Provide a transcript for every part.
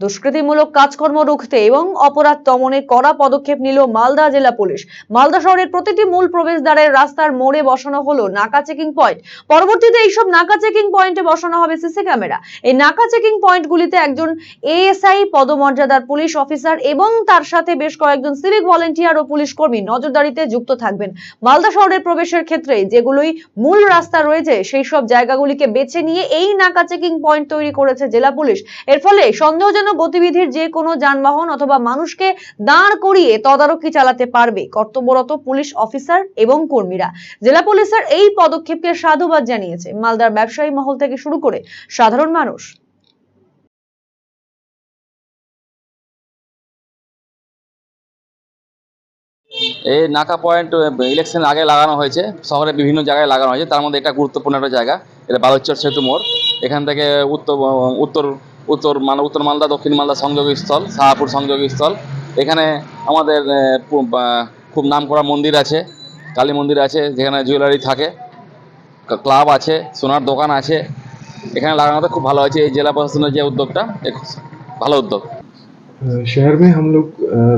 দুষ্কৃতিমূলক কাজকর্ম রুখতে এবং অপরাধ দমনে কড়া পদক্ষেপ নিল মালদা জেলা পুলিশ। মালদা শহরের প্রতিটি মূল প্রবেশদ্বারের রাস্তার মোড়ে বসানো হলো নাকা চেকিং পয়েন্ট। পরবর্তীতে এইসব নাকা চেকিং পয়েন্টে বসানো হবে সিসি ক্যামেরা। এই নাকা চেকিং পয়েন্টগুলিতে একজন এএসআই পদমর্যাদার পুলিশ অফিসার এবং তার সাথে বেশ কয়েকজন সিভিক ভলেন্টিয়ার ও পুলিশ কর্মী নজরদারিতে যুক্ত থাকবেন। মালদা শহরের প্রবেশের ক্ষেত্রে যেগুলোই মূল রাস্তা রয়েছে, সেই সব জায়গাগুলিকে বেছে নিয়ে এই নাকা চেকিং পয়েন্ট তৈরি করেছে জেলা পুলিশ। এর ফলে সন্দেহজনক গতিবিধির যে কোনো যানবাহন অথবা মানুষকে দাঁড় করিয়ে তদারকি চালাতে পারবে কর্তব্যরত পুলিশ অফিসার এবং কর্মীরা। জেলা পুলিশের এই পদক্ষেপকে সাধুবাদ জানিয়েছে মালদার ব্যবসায়ী মহল থেকে শুরু করে সাধারণ মানুষ। এই নাকা পয়েন্ট ইলেকশন আগে লাগানো হয়েছে, শহরে বিভিন্ন জায়গায় লাগানো হয়েছে, তার মধ্যে এটা গুরুত্বপূর্ণ একটা জায়গা, এটা বালুচর সেতু মোড়। এখান থেকে উত্তর উত্তর উত্তর মানে উত্তর মালদা দক্ষিণ মালদা সংযোগী স্থল শাহপুর সংযোগী স্থল এখানে আমাদের আহ, পু- আহ, খুব নাম করা মন্দির আছে কালী মন্দির আছে যেখানে জুয়েলারি থাকে ক- ক্লাব আছে সোনার দোকান আছে এখানে লাগানোতে খুব ভালো হয়েছে এই জেলা প্রশাসনের যে উদ্যোগটা এ খুব ভালো উদ্যোগ अ, शहर में हम लोग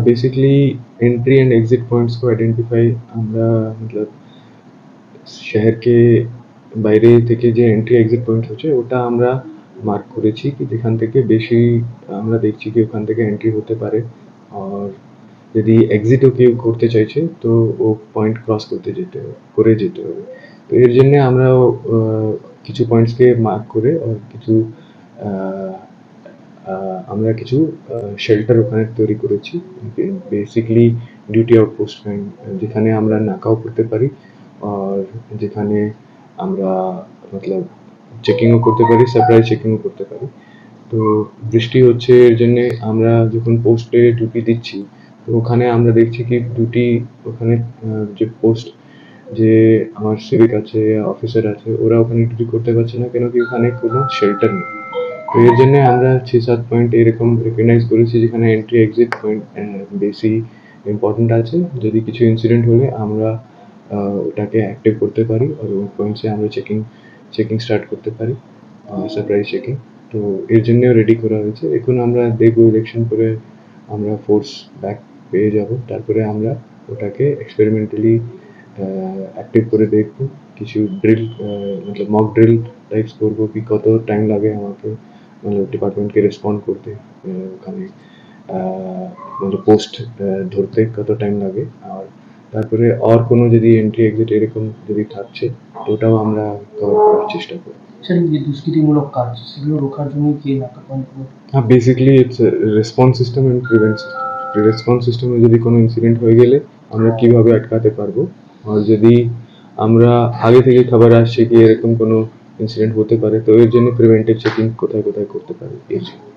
basically entry and exit points को आइडेंटिफाई আমরা मतलब শহরকে বাইরে থেকে যে এন্ট্রি এক্সিট পয়েন্ট হচ্ছে ওটা আমরা মার্ক করেছি কি যেখান থেকে বেশি আমরা দেখছি কি ওখান থেকে এন্ট্রি হতে পারে। আর যদি এক্সিটও কেউ করতে চাইছে, তো ও পয়েন্ট ক্রস করতে যেতে, করে যেতে হবে। তো এর জন্য আমরা কিছু পয়েন্টসকে মার্ক করে আর কিছু আমরা কিছু শেল্টার ওখানে তৈরি করেছি। বেসিকলি ডিউটি আউটপোস্ট যেখানে আমরা নাকাও করতে পারি। আর যেখানে আমরা, মতলব চেকিংও করতে পারি সারপ্রাইজ চেকিংও করতে পারি। তো বৃষ্টি হচ্ছে এর জন্যে আমরা যখন পোস্টে ডিউটি দিচ্ছি, তো ওখানে আমরা দেখছি কি ডিউটি ওখানে যে পোস্ট যে আমার সিভিক আছে অফিসার আছে, ওরা ওখানে ডিউটি করতে পারছে না কেন কি ওখানে কোনো শেল্টার নেই। তো এর জন্য আমরা ছ সাত পয়েন্ট এরকম রেকগনাইজ করেছি যেখানে এন্ট্রি এক্সিট পয়েন্ট বেশি ইম্পর্টেন্ট আছে। যদি কিছু ইনসিডেন্ট হলে আমরা ওটাকে অ্যাক্টিভ করতে পারি আর ওই পয়েন্টসে আমরা চেকিং চেকিং স্টার্ট করতে পারি সারপ্রাইজ চেকিং তো এর জন্যও রেডি করা হয়েছে। এখন আমরা দেখব ইলেকশন করে আমরা ফোর্স ব্যাক পেয়ে যাব। তারপরে আমরা ওটাকে এক্সপেরিমেন্টালি অ্যাক্টিভ করে দেখব। কিছু ড্রিল মতলব মক ড্রিল টাইপস করব কি কত টাইম লাগে আমাকে মানে ডিপার্টমেন্টকে রেসপন্ড করতে ওখানে মানে পোস্ট ধরতে কত টাইম লাগে। আর তারপরে আর কোনো যদি এন্ট্রি এক্সিট এরকম যদি থাকছে ওটাও আমরা কভার করার চেষ্টা করব। সেটা যে দুষ্কৃতিমূলক কাজ সেগুলো রোখার জন্য কি হ্যাঁ basically it's response system and prevent system response সিস্টেমে যদি কোনো ইনসিডেন্ট হয়ে গেলে আমরা কীভাবে আটকাতে পারব? আর যদি আমরা আগে থেকে খবর আসছে কি এরকম কোনো ইনসিডেন্ট হতে পারে তো এর জন্য প্রিভেন্টিভ চেকিং কোথায় কোথায় করতে পারি।